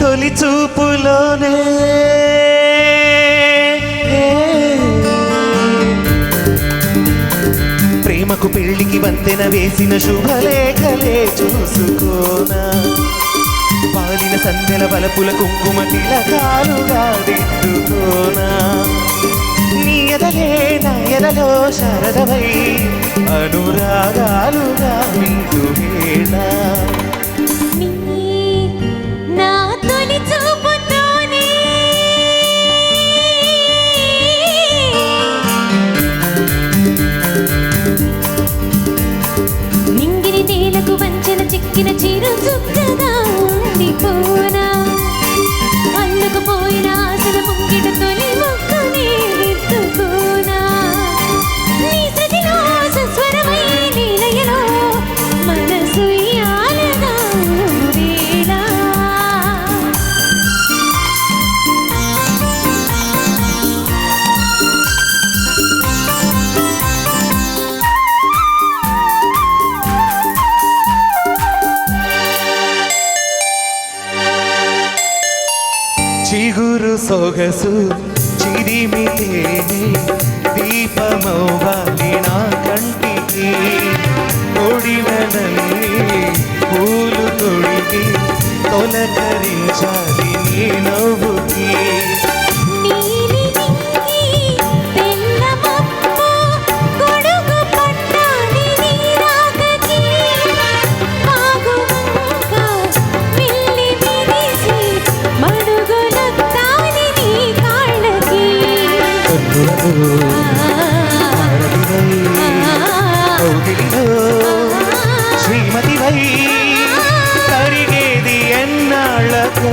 తొలి చూపులోనే. ప్రేమకు పెళ్ళికి వంతెన వేసిన శుభలేఖలే చూసుకోనా. పాలిన సంధ్యల బలపుల కుంకుమ తిలకాలుగా దిద్దుకోనా నీ ఎదలే నా ఎదలో శరదవై అనురాగాలుగా వింటూ చిన్న చిరు చుక్కగా ఉండిపోనా చిగురు సొగసు చిరిమి తేనె దీపమవ్వాలి నా కంటికి. ఒడిన పూలు తొడిగి తొలకరించాలి నీ నవ్వుకి. కౌగిలిలో శ్రీమతివై కరిగేది ఎన్నాళ్ళకో